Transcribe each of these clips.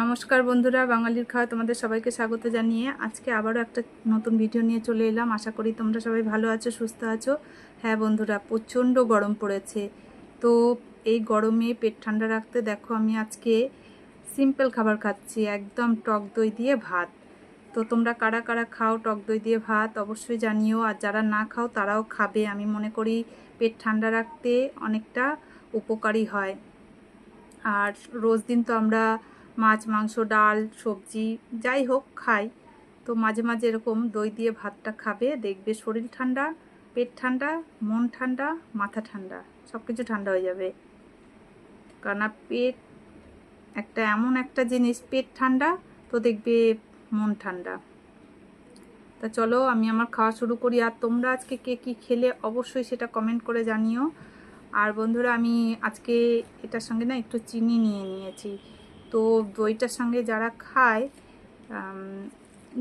নমস্কার বন্ধুরা, বাঙালির খাওয়া তোমাদের সবাইকে স্বাগত জানিয়ে আজকে আবারও একটা নতুন ভিডিও নিয়ে চলে এলাম। আশা করি তোমরা সবাই ভালো আছো, সুস্থ আছো। হ্যাঁ বন্ধুরা, প্রচণ্ড গরম পড়েছে। তো এই গরমে পেট ঠান্ডা রাখতে দেখো, আমি আজকে সিম্পল খাবার খাচ্ছি, একদম টক দই দিয়ে ভাত। তো তোমরা কারা কারা খাও টক দই দিয়ে ভাত, অবশ্যই জানিও। আর যারা না খাও, তারাও খাবে। আমি মনে করি পেট ঠান্ডা রাখতে অনেকটা উপকারী হয়। আর রোজ দিন তো আমরা মাছ, মাংস, ডাল, সবজি, যাই হোক, খাই। তো মাঝে মাঝে এরকম দই দিয়ে ভাতটা খাবে, দেখবে শরীর ঠান্ডা, পেট ঠান্ডা, মন ঠান্ডা, মাথা ঠান্ডা সব কিছু ঠান্ডা হয়ে যাবে। কেননা পেট একটা এমন একটা জিনিস, পেট ঠান্ডা, তো দেখবে মন ঠান্ডা। তা চলো, আমি আমার খাওয়া শুরু করি। আর তোমরা আজকে কে কী খেলে, অবশ্যই সেটা কমেন্ট করে জানিও। আর বন্ধুরা, আমি আজকে এটার সঙ্গে না একটু চিনি নিয়ে নিয়েছি। তো দইটার সঙ্গে যারা খায়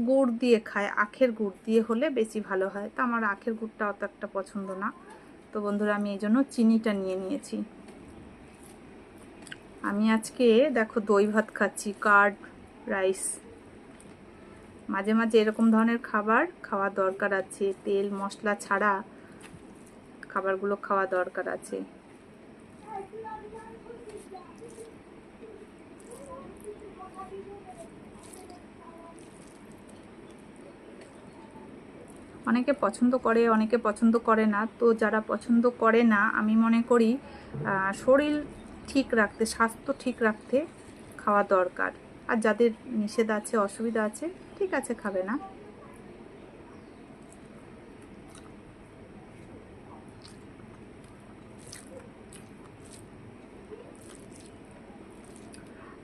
গুড় দিয়ে খায়, আখের গুড় দিয়ে হলে বেশি ভালো হয়। তো আমার আখের গুড়টা অত একটা পছন্দ না। তো বন্ধুরা, আমি এই জন্য চিনিটা নিয়ে নিয়েছি। আমি আজকে, দেখো, দই ভাত খাচ্ছি, কার্ড, রাইস। মাঝে মাঝে এরকম ধরনের খাবার খাওয়া দরকার আছে। তেল, মশলা ছাড়া খাবারগুলো খাওয়া দরকার আছে। অনেকে পছন্দ করে, অনেকে পছন্দ করে না। তো যারা পছন্দ করে না, আমি মনে করি শরীর ঠিক রাখতে, স্বাস্থ্য ঠিক রাখতে খাওয়া দরকার। আর যাদের নিষেধ আছে, অসুবিধা আছে, ঠিক আছে, খাবে না।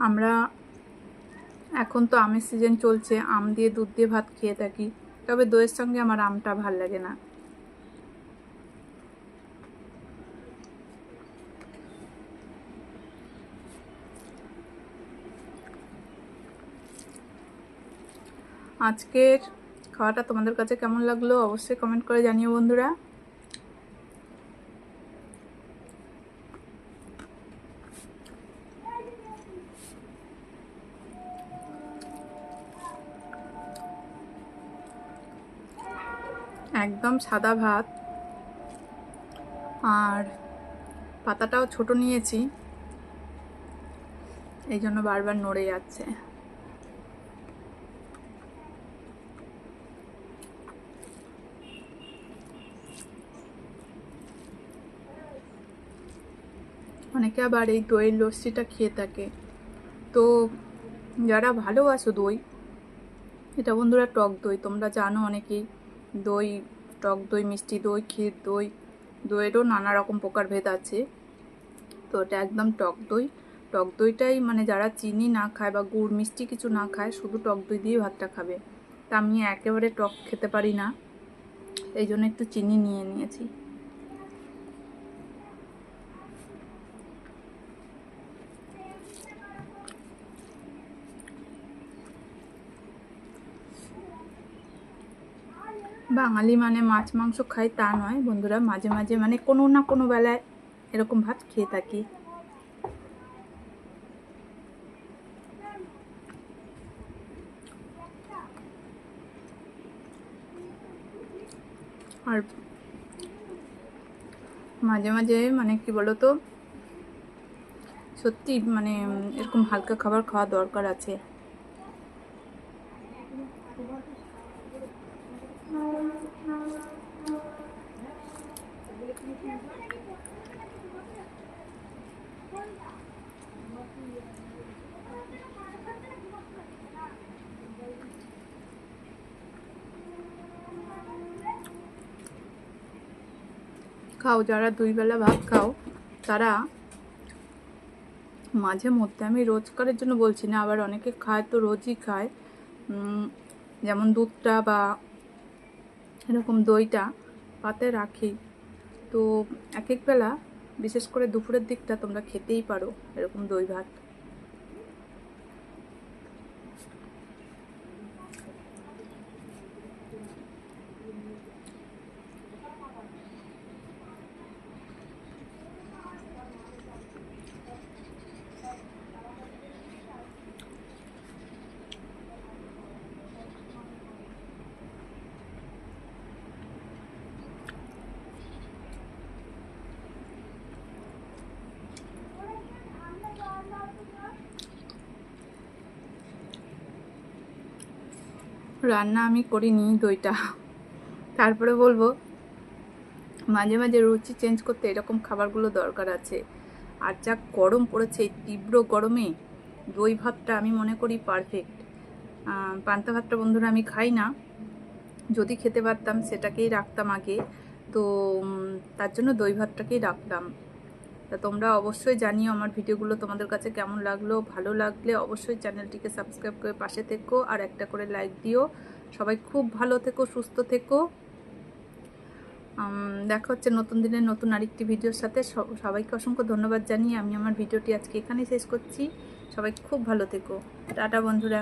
আমরা এখন তো আমের সিজন চলছে, আম দিয়ে দুধ দিয়ে ভাত খেয়ে থাকি। তবে দইয়ের সঙ্গে আমার আমটা ভালো লাগে না। আজকের খাওয়াটা তোমাদের কাছে কেমন লাগল অবশ্যই কমেন্ট করে জানিও বন্ধুরা। একদম সাদা ভাত। আর পাতাটাও ছোট নিয়েছি। এই জন্য বারবার নড়ে যাচ্ছে। অনেকে আবার এই দইয়ের লস্যিটা খেয়ে থাকে। তো যারা ভালোবাসো দই, এটা বন্ধুরা টক দই, তোমরা জানো অনেকেই দই টক দই, মিষ্টি দই, ক্ষীর দই, দইয়েরও নানা রকম প্রকারভেদ আছে। তো এটা একদম টক দই। টক দইটাই মানে যারা চিনি না খায় বা গুড়, মিষ্টি কিছু না খায়, শুধু টক দই দিয়ে ভাতটা খাবে। তা আমি একেবারে টক খেতে পারি না। এই জন্য একটু চিনি নিয়ে নিয়েছি। বাঙালি মানে মাছ, মাংস খাই তা নয়। বন্ধুরা, মাঝে মাঝে মানে কোনো না কোনো বেলায় এরকম ভাত খেয়ে থাকি। আর মাঝে মাঝে মানে কি বলতো, সত্যি মানে এরকম হালকা খাবার খাওয়া দরকার আছে। খাও, যারা দুই বেলা ভাত খাও, তারা মাঝে মধ্যে, আমি রোজকারের জন্য বলছি না, আবার অনেকে খায় তো রোজই খায়। যেমন দুধটা বা এরকম দইটা পাতে রাখি। তো এক একবেলা বিশেষ করে দুপুরের দিকটা তোমরা খেতেই পারো এরকম দই ভাত। রান্না আমি করিনি দইটা। তারপরে বলব, মাঝে মাঝে রুচি চেঞ্জ করতে এরকম খাবারগুলো দরকার আছে। আর যা গরম পড়েছে তীব্র গরমে দই ভাতটা আমি মনে করি পারফেক্ট পান্তা ভাতটা বন্ধুরা আমি খাই না। যদি খেতে পারতাম সেটাকেই রাখতাম আগে। তো তার জন্য দই ভাতটাকেই রাখলাম তা তোমরা অবশ্যই জানিও আমার ভিডিওগুলো তোমাদের কাছে কেমন লাগল। ভালো লাগলে অবশ্যই চ্যানেলটিকে সাবস্ক্রাইব করে পাশে থেকো আর একটা করে লাইক দিও। সবাই খুব ভালো থেকো, সুস্থ থেকো। দেখা হচ্ছে নতুন দিনের নতুন আরেকটি ভিডিওর সাথে। সবাইকে অসংখ্য ধন্যবাদ জানিয়ে আমি আমার ভিডিওটি আজকে এখানেই শেষ করছি। সবাই খুব ভালো থেকো। টাটা বন্ধুরা।